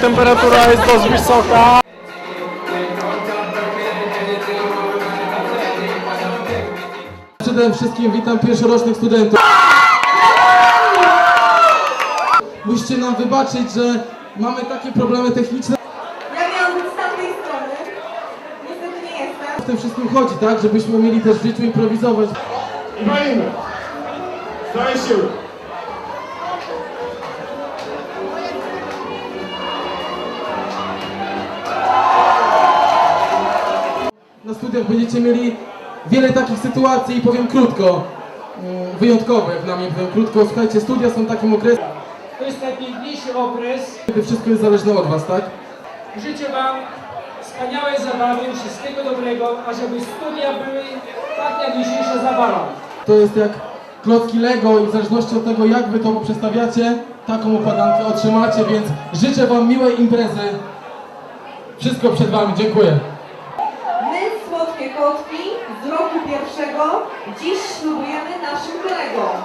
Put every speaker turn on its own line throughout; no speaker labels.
temperatura jest dość wysoka.
Przede wszystkim witam pierwszorocznych studentów. Musicie nam wybaczyć, że mamy takie problemy techniczne.
Ja miałam być z tamtej strony. Niestety nie jestem.
W tym wszystkim chodzi, tak? Żebyśmy umieli też w życiu improwizować.
I walimy. Daj siły.
Studiach będziecie mieli wiele takich sytuacji i powiem krótko. mm, Wyjątkowe, jak na mnie powiem krótko. Słuchajcie, studia są takim okresem,
To jest najpiękniejszy okres.
kiedy wszystko jest zależne od was, tak?
Życzę Wam wspaniałej zabawy, wszystkiego dobrego, a żeby studia były tak jak dzisiejsza zabawa.
To jest jak klocki Lego i w zależności od tego, jak wy to przestawiacie, taką układankę otrzymacie, więc życzę wam miłej imprezy. Wszystko przed wami, dziękuję.
Kotki, z roku pierwszego, dziś ślubujemy naszym kolegom.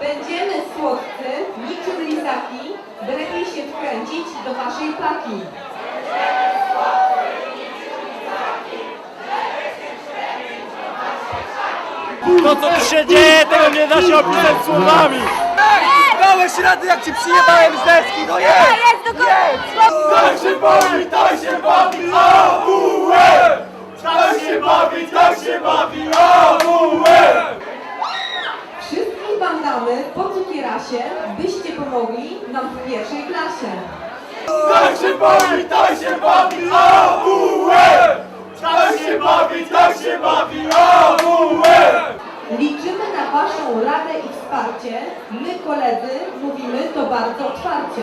Będziemy słodcy, niczym lizaki, by lepiej się wkręcić do waszej paki.
To co tu się dzieje, tego nie da się opisać słowami.
Dałeś radę jak ci przyjebałem z deski, no jest!
Tak się bawi, tak się bawi, AWE! Tak się bawi, tak się bawi, AWE!
Wszystkich wam damy po cukierasie, byście pomogli nam w pierwszej klasie.
Tak się bawi, tak się bawi, AWE! Tak się bawi, tak się bawi, AWE!
Liczymy na waszą radę i wsparcie. My koledzy mówimy to bardzo otwarcie.